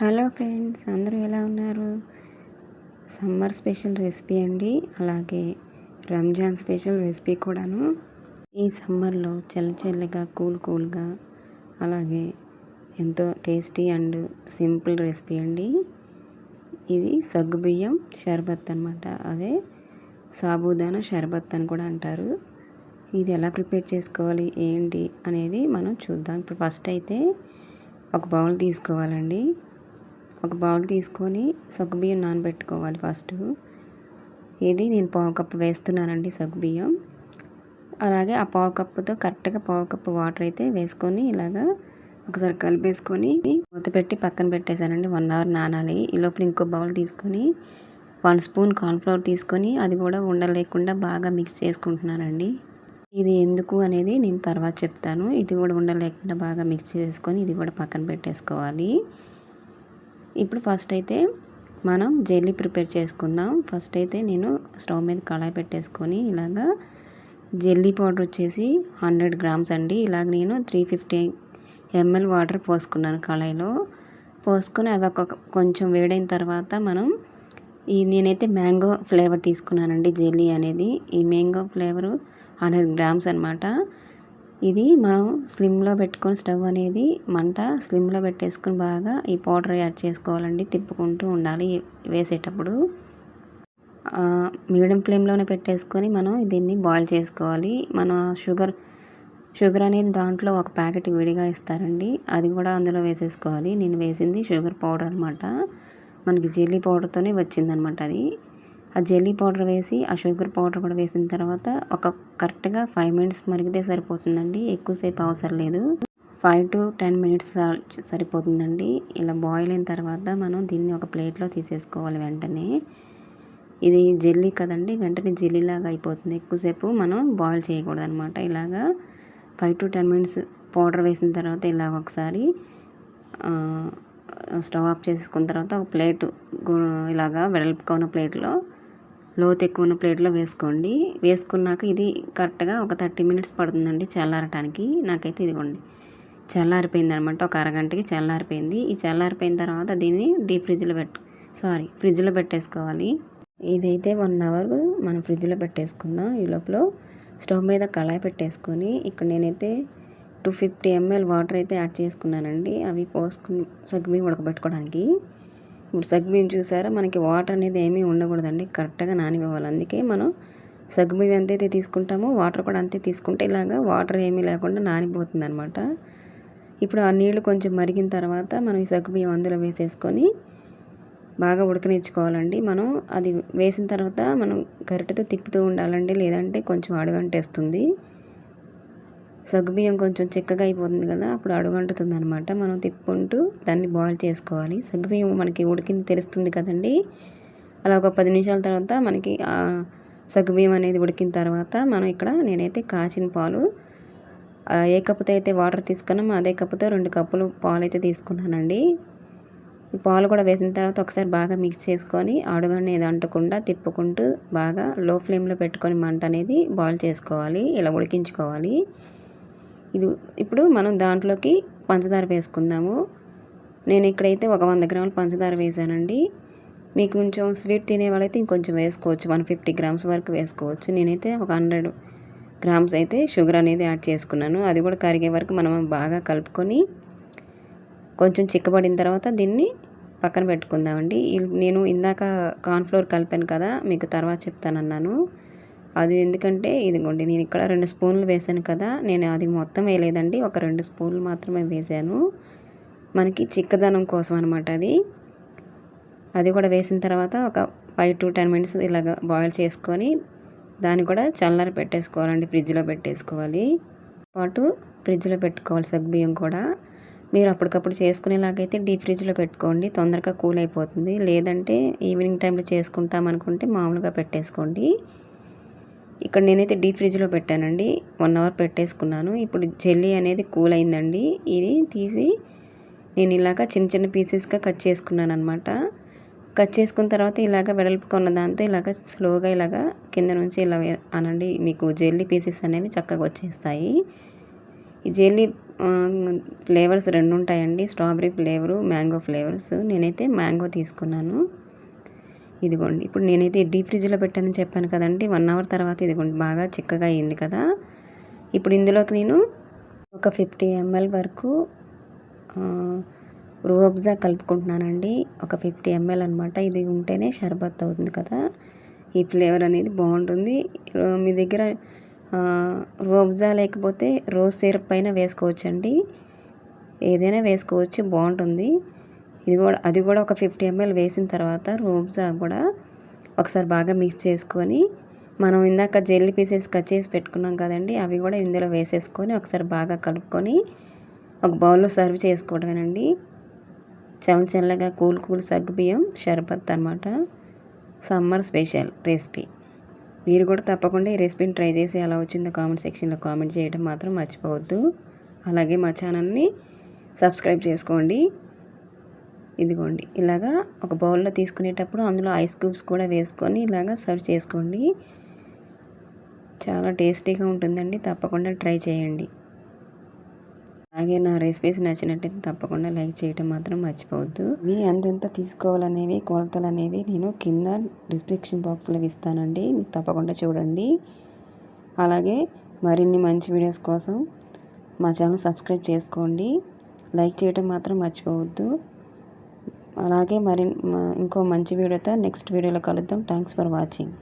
Hello friends అందరూ ఎలా ఉన్నారు? సమ్మర్ స్పెషల్ రెసిపీ అండి. అలాగే రంజాన్ స్పెషల్ రెసిపీ కూడాను. ఈ సమ్మర్లో చల్లచల్లగా కూల్ కూల్గా అలాగే ఎంతో టేస్టీ అండ్ సింపుల్ రెసిపీ అండి. ఇది సగ్గుబియ్యం షర్బత్ అనమాట అదే సాబుదానా షర్బత్ అని కూడా అంటారు. ఇది ఎలా ప్రిపేర్ చేసుకోవాలి ఏంటి అనేది మనం చూద్దాం. ఇప్పుడు ఫస్ట్ అయితే ఒక బౌల్ తీసుకోవాలండి. ఒక బౌల్ తీసుకొని సగ్గుబియ్యం నానబెట్టుకోవాలి ఫస్ట్. ఇది నేను పావు కప్పు వేస్తున్నానండి సగ్గుబియ్యం. అలాగే ఆ పావు కప్పుతో కరెక్ట్గా పావు కప్పు వాటర్ అయితే వేసుకొని ఇలాగా ఒకసారి కలిపేసుకొని మూత పెట్టి పక్కన పెట్టేశానండి. వన్ అవర్ నానాలి. ఈ లోపల ఇంకో బౌల్ తీసుకొని వన్ స్పూన్ కార్న్ఫ్లవర్ తీసుకొని అది కూడా ఉండలేకుండా బాగా మిక్స్ చేసుకుంటున్నానండి. ఇది ఎందుకు అనేది నేను తర్వాత చెప్తాను. ఇది కూడా ఉండలేకుండా బాగా మిక్స్ చేసుకొని ఇది కూడా పక్కన పెట్టేసుకోవాలి. ఇప్పుడు ఫస్ట్ అయితే మనం జెల్లీ ప్రిపేర్ చేసుకుందాం. ఫస్ట్ అయితే నేను స్టవ్ మీద కళాయి పెట్టేసుకొని ఇలాగా జెల్లీ పౌడర్ వచ్చేసి హండ్రెడ్ గ్రామ్స్ అండి. ఇలాగ నేను త్రీ ఫిఫ్టీ ఎంఎల్ వాటర్ పోసుకున్నాను కళాయిలో. పోసుకొని అవి ఒక కొంచెం వేడైన తర్వాత మనం ఈ నేనైతే మ్యాంగో ఫ్లేవర్ తీసుకున్నానండి. జెల్లీ అనేది ఈ మ్యాంగో ఫ్లేవరు హండ్రెడ్ గ్రామ్స్ అనమాట ఇది మనం స్లిమ్లో పెట్టుకొని స్టవ్ అనేది మంట స్లిమ్లో పెట్టేసుకొని బాగా ఈ పౌడర్ యాడ్ చేసుకోవాలండి. తిప్పుకుంటూ ఉండాలి వేసేటప్పుడు. మీడియం ఫ్లేమ్లోనే పెట్టేసుకొని మనం దీన్ని బాయిల్ చేసుకోవాలి. మన షుగర్ షుగర్ అనేది దాంట్లో ఒక ప్యాకెట్ విడిగా ఇస్తారండి. అది కూడా అందులో వేసేసుకోవాలి. నేను వేసింది షుగర్ పౌడర్ అనమాట మనకి జెల్లీ పౌడర్తోనే వచ్చిందనమాట అది. ఆ జెల్లీ పౌడర్ వేసి ఆ షుగర్ పౌడర్ కూడా వేసిన తర్వాత ఒక కరెక్ట్గా ఫైవ్ మినిట్స్ మరిగితే సరిపోతుందండి. ఎక్కువసేపు అవసరం లేదు. ఫైవ్ టు టెన్ మినిట్స్ సరిపోతుందండి. ఇలా బాయిల్ అయిన తర్వాత మనం దీన్ని ఒక ప్లేట్లో తీసేసుకోవాలి వెంటనే. ఇది జెల్లీ కదండి వెంటనే జెల్లీలాగా అయిపోతుంది. ఎక్కువసేపు మనం బాయిల్ చేయకూడదు అనమాట ఇలాగా five to ten minutes powder వేసిన తర్వాత ఇలాగ ఒకసారి స్టవ్ ఆఫ్ చేసుకున్న తర్వాత ఒక ప్లేట్ ఇలాగా వెడల్పుకున్న ప్లేట్లో లోతు ఎక్కువ ఉన్న ప్లేట్లో వేసుకోండి. వేసుకున్నాక ఇది కరెక్ట్గా ఒక థర్టీ మినిట్స్ పడుతుందండి చల్లారటానికి. నాకైతే ఇదిగోండి. చల్లారిపోయింది అనమాట ఒక అరగంటకి చల్లారిపోయింది. ఈ చల్లారిపోయిన తర్వాత దీన్ని డీప్ ఫ్రిడ్జ్లో పెట్టు సారీ ఫ్రిడ్జ్లో పెట్టేసుకోవాలి. ఇదైతే వన్ అవర్ మనం ఫ్రిడ్జ్లో పెట్టేసుకుందాం. ఈ లోపల స్టవ్ మీద కళాయి పెట్టేసుకొని ఇక్కడ నేనైతే టూ ఫిఫ్టీ ఎంఎల్ వాటర్ అయితే యాడ్ చేసుకున్నానండి. అవి పోసుకుని సగ్గుబియ్యం ఉడకబెట్టుకోవడానికి. ఇప్పుడు సగ్గుబియ్యం చూసారా? మనకి వాటర్ అనేది ఏమీ ఉండకూడదండి. కరెక్ట్గా నానిపోవాలి అందుకే మనం సగ్గుబియ్యం ఎంతైతే తీసుకుంటామో వాటర్ కూడా అంతే తీసుకుంటే ఇలాగా వాటర్ ఏమీ లేకుండా నానిపోతుంది అనమాట ఇప్పుడు ఆ నీళ్ళు కొంచెం మరిగిన తర్వాత మనం ఈ సగ్గుబియ్యం అందులో వేసేసుకొని బాగా ఉడకనిచ్చుకోవాలండి. మనం అది వేసిన తర్వాత మనం గరిటెతో తిప్పుతూ ఉండాలండి. లేదంటే కొంచెం అడుగంటేస్తుంది. సగ్గుబియ్యం కొంచెం చిక్కగా అయిపోతుంది కదా అప్పుడు అడుగంటుతుంది అనమాట మనం తిప్పుకుంటూ దాన్ని బాయిల్ చేసుకోవాలి. సగ్గుబియ్యం మనకి ఉడికింది తెలుస్తుంది కదండి. అలా ఒక పది నిమిషాల తర్వాత మనకి సగ్గుబియ్యం అనేది ఉడికిన తర్వాత మనం ఇక్కడ నేనైతే కాచిన పాలు ఏ కప్పుతో అయితే వాటర్ తీసుకున్నామో అదే కప్పుతో రెండు కప్పులు పాలు అయితే తీసుకున్నానండి. ఈ పాలు కూడా వేసిన తర్వాత ఒకసారి బాగా మిక్స్ చేసుకొని అడుగనేది అంటకుండా తిప్పుకుంటూ బాగా లో ఫ్లేమ్లో పెట్టుకొని మంట అనేది బాయిల్ చేసుకోవాలి. ఇలా ఉడికించుకోవాలి. ఇది ఇప్పుడు మనం దాంట్లోకి పంచదార వేసుకుందాము. నేను ఇక్కడైతే ఒక వంద గ్రాములు పంచదార వేసానండి. మీకు కొంచెం స్వీట్ తినే వాళ్ళైతే ఇంకొంచెం వేసుకోవచ్చు. వన్ ఫిఫ్టీ గ్రామ్స్ వరకు వేసుకోవచ్చు. నేనైతే ఒక హండ్రెడ్ గ్రామ్స్ అయితే షుగర్ అనేది యాడ్ చేసుకున్నాను. అది కూడా కరిగే వరకు మనం బాగా కలుపుకొని కొంచెం చిక్కబడిన తర్వాత దీన్ని పక్కన పెట్టుకుందామండి. నేను ఇందాక కార్న్ఫ్లోర్ కలిపాను కదా మీకు తర్వాత చెప్తానన్నాను. అది ఎందుకంటే ఇదిగోండి నేను ఇక్కడ రెండు స్పూన్లు వేసాను కదా నేను అది మొత్తం వేయలేదండి ఒక రెండు స్పూన్లు మాత్రమే వేసాను మనకి చిక్కదనం కోసం అనమాట అది. అది కూడా వేసిన తర్వాత ఒక ఫైవ్ టు టెన్ మినిట్స్ ఇలాగ బాయిల్ చేసుకొని దాన్ని కూడా చల్లారి పెట్టేసుకోవాలండి ఫ్రిడ్జ్లో పెట్టేసుకోవాలి. పాటు ఫ్రిడ్జ్లో పెట్టుకోవాలి సగ్బియ్యం కూడా. మీరు అప్పటికప్పుడు చేసుకునేలాగైతే డీప్ ఫ్రిడ్జ్లో పెట్టుకోండి తొందరగా కూల్ అయిపోతుంది. లేదంటే ఈవినింగ్ టైంలో చేసుకుంటాం అనుకుంటే మామూలుగా పెట్టేసుకోండి. ఇక్కడ నేనైతే డీప్ ఫ్రిడ్జ్లో పెట్టానండి. వన్ అవర్ పెట్టేసుకున్నాను. ఇప్పుడు జెల్లీ అనేది కూల్ అయిందండి. ఇది తీసి నేను ఇలాగ చిన్న చిన్న పీసెస్గా కట్ చేసుకున్నాను అనమాట కట్ చేసుకున్న తర్వాత ఇలాగ వెడల్పుకున్న దాంతో ఇలాగ స్లోగా ఇలాగ కింద నుంచి ఇలా అనండి మీకు జెల్లీ పీసెస్ అనేవి చక్కగా వచ్చేస్తాయి. ఈ జెల్లీ ఫ్లేవర్స్ రెండు ఉంటాయండి స్ట్రాబెరీ ఫ్లేవరు మ్యాంగో ఫ్లేవర్స్. నేనైతే మ్యాంగో తీసుకున్నాను. ఇదిగోండి. ఇప్పుడు నేనైతే డీప్ ఫ్రిడ్జ్లో పెట్టానని చెప్పాను కదండి. వన్ అవర్ తర్వాత ఇదిగోండి బాగా చిక్కగా అయింది కదా. ఇప్పుడు ఇందులోకి నేను ఒక ఫిఫ్టీ ఎంఎల్ వరకు రూఅబ్జా కలుపుకుంటున్నానండి. ఒక ఫిఫ్టీ ఎంఎల్ అనమాట ఇది ఉంటేనే షర్బత్ అవుతుంది కదా. ఈ ఫ్లేవర్ అనేది బాగుంటుంది. మీ దగ్గర రూఅబ్జా లేకపోతే రోజ్ సిరప్ పైన వేసుకోవచ్చండి. ఏదైనా వేసుకోవచ్చు బాగుంటుంది. ఇది కూడా అది కూడా ఒక ఫిఫ్టీ ఎంఎల్ వేసిన తర్వాత రూబ్జా కూడా ఒకసారి బాగా మిక్స్ చేసుకొని మనం ఇందాక జెల్లీ పీసెస్ కట్ చేసి పెట్టుకున్నాం కదండి అవి కూడా ఇందులో వేసేసుకొని ఒకసారి బాగా కలుపుకొని ఒక బౌల్లో సర్వ్ చేసుకోవడమేనండి. చల్ల చల్లగా కూల్ కూల్ సగ్గుబియ్యం షర్బత్ అనమాట సమ్మర్ స్పెషల్ రెసిపీ. మీరు కూడా తప్పకుండా ఈ రెసిపీని ట్రై చేసి ఎలా వచ్చిందో కామెంట్ సెక్షన్లో కామెంట్ చేయడం మాత్రం మర్చిపోవద్దు. అలాగే మా ఛానల్ని సబ్స్క్రైబ్ చేసుకోండి. ఇదిగోండి ఇలాగా ఒక బౌల్లో తీసుకునేటప్పుడు అందులో ఐస్ క్యూబ్స్ కూడా వేసుకొని ఇలాగా సర్వ్ చేసుకోండి. చాలా టేస్టీగా ఉంటుందండి తప్పకుండా ట్రై చేయండి. అలాగే నా రెసిపీస్ నచ్చినట్టయితే తప్పకుండా లైక్ చేయటం మాత్రం మర్చిపోవద్దు. మీ ఎంతెంత తీసుకోవాలనేవి కొలతలు అనేవి నేను కింద డిస్క్రిప్షన్ బాక్స్లో ఇస్తానండి మీరు తప్పకుండా చూడండి. అలాగే మరిన్ని మంచి వీడియోస్ కోసం మా ఛానల్ సబ్స్క్రైబ్ చేసుకోండి. లైక్ చేయటం మాత్రం మర్చిపోవద్దు. అలాగే మరి ఇంకో మంచి వీడియోతో నెక్స్ట్ వీడియోలో కలుద్దాం. Thanks for watching